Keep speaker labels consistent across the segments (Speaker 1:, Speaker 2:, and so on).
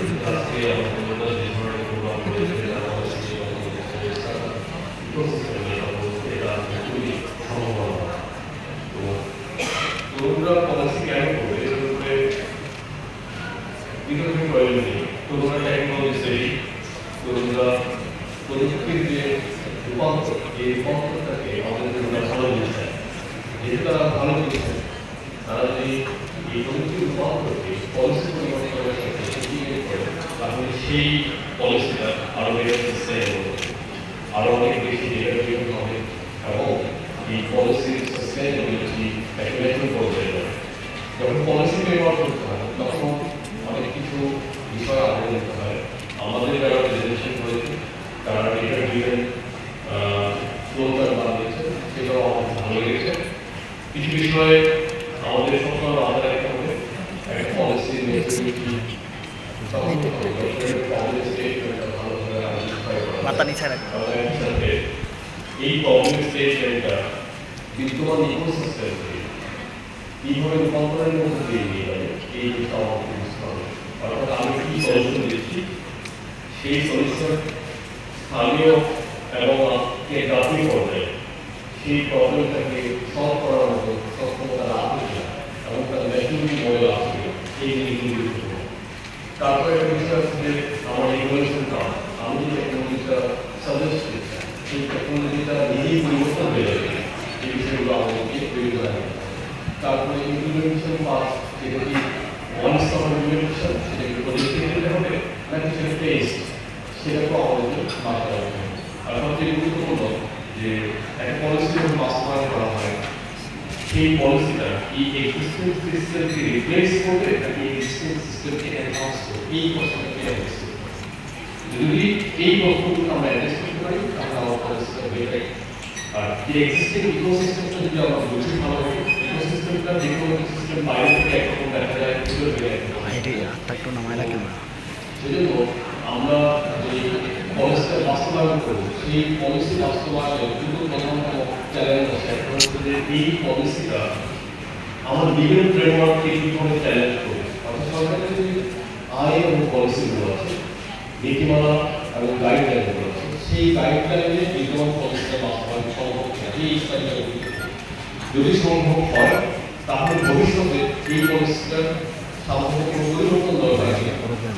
Speaker 1: আজকে আমরা যে ধরনের প্রোগ্রাম করেছে এটা খুবই সম্ভাবনা তো তরুণরা পলিসি কেন করবে এর উপরে বিতর্কের প্রয়োজন নেই তরুণরা টেকনোলজি সেটি তরুণরা প্রযুক্তির যে রূপান্তর এই রূপান্তরটাকে আমাদের তরুণরা ভালো বুঝছে যেহেতু তারা ভালো বুঝছে তারা যদি এই প্রযুক্তির রূপান্তরকে পলিসি পরিবর্তনের সাথে ইন্টিগ্রেট করে তাহলে সেই পলিসিটা আরও বেড়ে সাস্টেনেবল আরও অনেক বেশি ড্রিভেন হবে এবং এই পলিসির সাস্টেনেবিলিটি একটা নতুন পর্যায়ে যাবে যখন পলিসি ব্যবহার করতে হয় তখন অনেক কিছু বিষয় আগে নিতে হয় আমাদের যারা প্রেজেন্টেশন করেছে তারা ডেটা ড্রিভেন ফ্লোচার বানিয়েছে সেটাও আমার ভালো লেগেছে কিছু বিষয়ে আমাদের সবসময় মাথায় রাখতে হবে একটা পলিসি মেথডোলজি
Speaker 2: মাথা নিচে রাখবে
Speaker 1: এই প্রবলেম স্টেটমেন্টটা বিদ্যমান ইকোসিস্টেমকে কীভাবে রূপান্তরের মধ্যে দিয়ে নিয়ে যাবে এই জিনিসটা সেই প্রবলেমটাকে সলভ করার মতো সক্ষমতা কিনা এবং তার ম্যাচুরিটি মডেল আছে এই জিনিসগুলি তারপরে হচ্ছে যে আমার কাজ আমি যে টেকনোলজিটা সাজেস্ট করছি, সেই টেকনোলজিটা নিজেই পরিবর্তন হয়ে যাবে এই বিষয়গুলো আমাদেরকে তৈরি করা হবে তারপরে ইমপ্লিমেন্টেশন পাস যেটা কি ওয়ান স্টপ ইমপ্লিমেন্টেশন সেটা কি প্রযুক্তি দিতে হবে, নাকি সেটা টেস্ট সেটাকেও আমাদেরকে মাথায় রাখতে হবে। আর সবচেয়ে গুরুত্বপূর্ণ যে একটা পলিসি যখন বাস্তবায়ন করা হয় সেই পলিসিটা এই এক্সিস্টিং সিস্টেমকে রিপ্লেস করবে নাকি এক্সিস্টিং সিস্টেমকে এনহান্স করবে? এই প্রশ্নটাকে অ্যাড্রেস যদি এই প্রশ্নগুলো আমরা অ্যাড্রেস করতে পারি তাহলে আমার পলিসিটা বেটার আর এই এক্সিস্টিং ইকোসিস্টেমটা যদি আমরা বুঝি ভালোভাবে ইকোসিস্টেমটা যে কোনো সিস্টেম বাইরে থেকে একরকম দেখা যায় ভিতরে
Speaker 2: হাইটে হাতটা একটু নামায় রাখেন না।
Speaker 1: সেজন্য আমরা যে পলিসিটা বাস্তবায়ন করব সেই পলিসি বাস্তবায়নের কিন্তু চ্যালেঞ্জ আছে। যে এই পলিসিটা আমার লিগেল ফ্রেমওয়ার্ককে কীভাবে চ্যালেঞ্জ করবে? অর্থাৎ সরকারের যে আইন এবং পলিসিগুলো আছে, নীতিমালা এবং গাইডলাইনগুলো আছে, সেই গাইডলাইনে বিদ্যমান পলিসিটা বাস্তবায়ন সম্ভব কিনা? এই স্টাডিটা যদি সম্ভব হয়, তাহলে ভবিষ্যতে এই পলিসিটার কোনো পরিবর্তন দরকার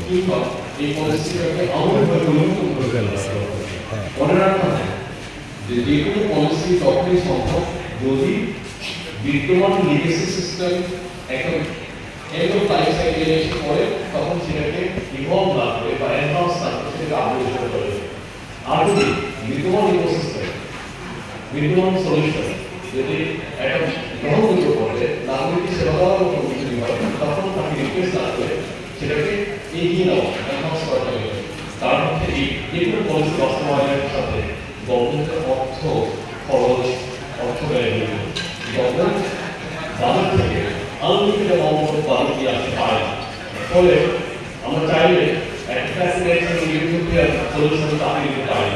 Speaker 1: কিংবা এই পলিসিটাকে আমূলভাবে পরিবর্তন করে। মনে রাখতে হবে যে কোনো পলিসি তখনই সম্ভব যদি বিদ্যমান legacy system end of life cycle এসে পড়ে, তখন সেটাকে ইভলভ না বা এনহান্স না সেটাকে আপগ্রেড করে আর যদি বিদ্যমান ইকোসিস্টেম বিদ্যমান সলিউশন যদি একটা গ্রহণযোগ্য করে নাগরিক সেবা দেওয়ার মতো হয় তখন তাকে রিকোয়েস্ট না করে সেটাকে এগিয়ে নেওয়া যেকোনো বাস্তবায়নের সাথে গভর্নমেন্টের অর্থ খরচ, অর্থ ব্যয় হইবে গভর্নমেন্ট থেকে আনলিমিটেড পারে ফলে আমরা চাইলে একটা সলিউশন পারি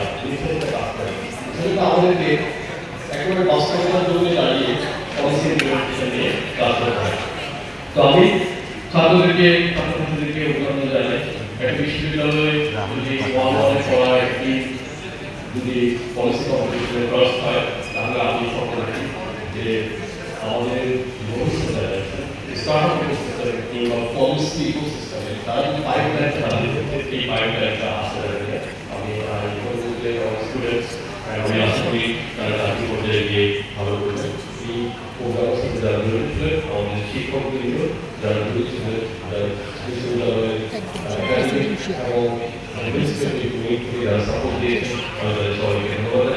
Speaker 1: কাজ করে। আমাদেরকে একেবারে বাস্তবতার জন্য দাঁড়িয়ে পলিসি কাজ করতে হয় তো আমি ছাত্রদেরকে, ছাত্রছাত্রীদেরকে অভিনন্দন জানাই। একটা বিশ্ববিদ্যালয়ে যদি ওয়ান ওয়ানে পড়ায় একটি যদি পলিসি কম্পিটিশনে ফার্স্ট হয় তাহলে আমি সফল আছি যে আমাদের ভবিষ্যৎ আছে স্টার্ট আপ ইকোসিস্টেম কিংবা পলিসি ইকোসিস্টেমে তারা যদি পাইপলাইনটা চালাতে থাকে এই পাইপলাইনটা আসতে পারে আমি ইকোসিস্টেমে স্টুডেন্টস আমি আশা করি তারা চাকরি পর্যায়ে গিয়ে ভালো করবে এই প্রোগ্রামের সাথে যারা জড়িত ছিলেন আমাদের শিক্ষকবৃন্দ যারা জড়িত ছিলেন যারা বিশ্ববিদ্যালয়ের And the minister, if you need, the.